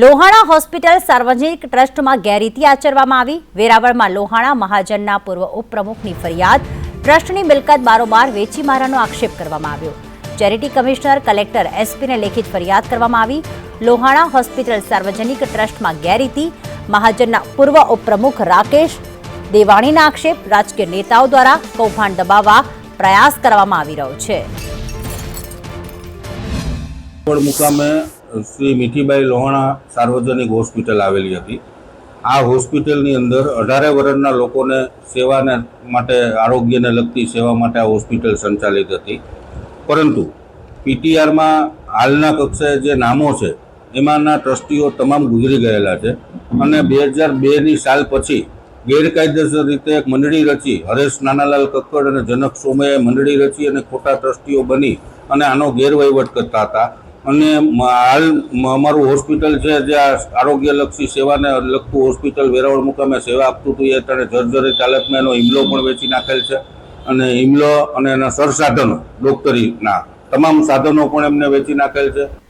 Lohana hospital સાર્વજનિક ટ્રસ્ટમાં ગેરરીતિ આચરવામાં આવી. વેરાવળમાં લોહાણા મહાજનના પૂર્વ ઉપપ્રમુખની ફરિયાદ. ટ્રસ્ટની મિલકત બારોબાર વેચી મારાનો આક્ષેપ કરવામાં આવ્યો. ચેરિટી કમિશનર કલેક્ટર એસપીને લેખિત ફરિયાદ કરવામાં આવી. લોહાણા હોસ્પિટલ સાર્વજનિક ટ્રસ્ટમાં ગેરરીતિ. મહાજનના પૂર્વ ઉપપ્રમુખ રાકેશ દેવાણીના આક્ષેપ. રાજકીય નેતાઓ દ્વારા કૌભાંડ દબાવવા પ્રયાસ કરવામાં આવી રહ્યો છે. શ્રી મીઠીબાઈ લોહાણા સાર્વજનિક હોસ્પિટલ આવેલી હતી. આ હોસ્પિટલની અંદર અઢારે વર્ષના લોકોને સેવાને માટે, આરોગ્યને લગતી સેવા માટે આ હોસ્પિટલ સંચાલિત હતી. પરંતુ પીટીઆરમાં હાલના કક્ષાએ જે નામો છે, એમાંના ટ્રસ્ટીઓ તમામ ગુજરી ગયેલા છે અને બે હજાર બેની સાલ પછી ગેરકાયદેસર રીતે એક મંડળી રચી, હરેશ નાનાલાલ કક્કડ અને જનક સોમયે મંડળી રચી અને ખોટા ટ્રસ્ટીઓ બની અને આનો ગેરવહીવટ કરતા હતા. અને હાલ અમારું હોસ્પિટલ છે, જે આરોગ્યલક્ષી સેવાને લગતું હોસ્પિટલ વેરાવળ મુકામે સેવા આપતું હતું, એ અત્યારે જર્જરિત હાલતમાં એનો હિમલો પણ વેચી નાખેલ છે. અને હિમલો અને એના સરસાધનો, ડોક્ટરીના, તમામ સાધનો પણ એમને વેચી નાખેલ છે.